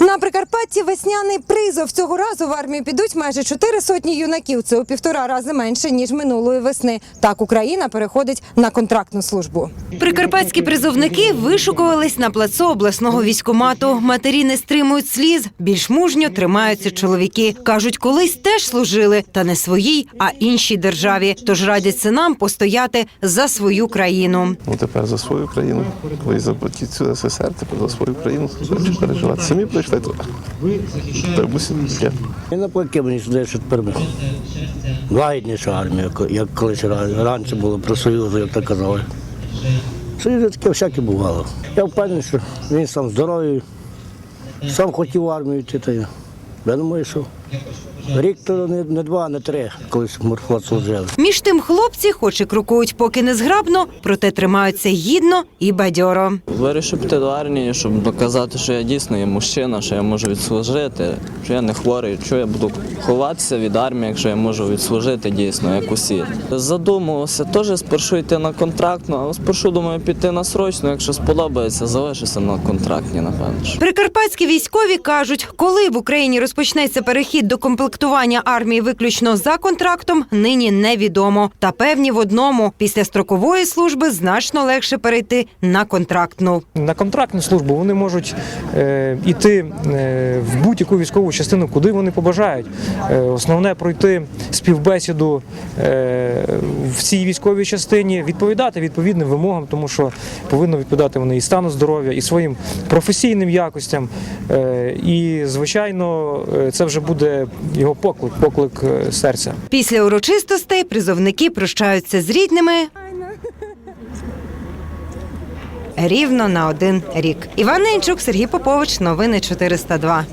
На Прикарпатті весняний призов. Цього разу в армію підуть майже чотири сотні юнаків. Це у півтора рази менше ніж минулої весни. Так Україна переходить на контрактну службу. Прикарпатські призовники вишукувались на плацу обласного військомату. Матері не стримують сліз, більш мужньо тримаються чоловіки. кажуть, колись теж служили, та не своїй, а іншій державі. Тож радять синам постояти за свою країну. Ну тепер за свою країну. Заплатіть цю СССР, тепер за свою країну переживати. Самі прийшли туди. Так мусить Я І навпаки мені сюди, що тепер. Лагідніша армія, як колись раніше було про Союзу, як так казали. Союзи таке всяке бувало. Я впевнений, що він сам здоровий, сам хотів в армію йти. Та я. я думаю, що рік то не, не два, не три, колись морфлот служили. Між тим хлопці, хоч і крокують поки незграбно, проте тримаються гідно і бадьоро. Вирішив піти до армії, щоб доказати, що я дійсно є мужчина, що я можу відслужити, що я не хворий, що я буду ховатися від армії, якщо я можу відслужити дійсно, як усі. Задумувався теж спершу йти на контрактну, але спершу думаю піти на срочну, якщо сподобається, залишуся на контрактній, напевно. Прикарпатські військові кажуть, коли в Україні розпочнеться перехід до комплектування армії виключно за контрактом, нині невідомо. Та певні в одному після строкової служби значно легше перейти на контрактну. на контрактну службу вони можуть е, іти е, в будь-яку військову частину, куди вони побажають. Е, основне пройти співбесіду в цій військовій частині, відповідати відповідним вимогам, тому що повинно відповідати вони і стану здоров'я, і своїм професійним якостям. І звичайно, це вже буде поклик, поклик е, серця. Після урочистостей призовники прощаються з рідними. Рівно на один рік. Іван Ненчук, Сергій Попович, новини 402.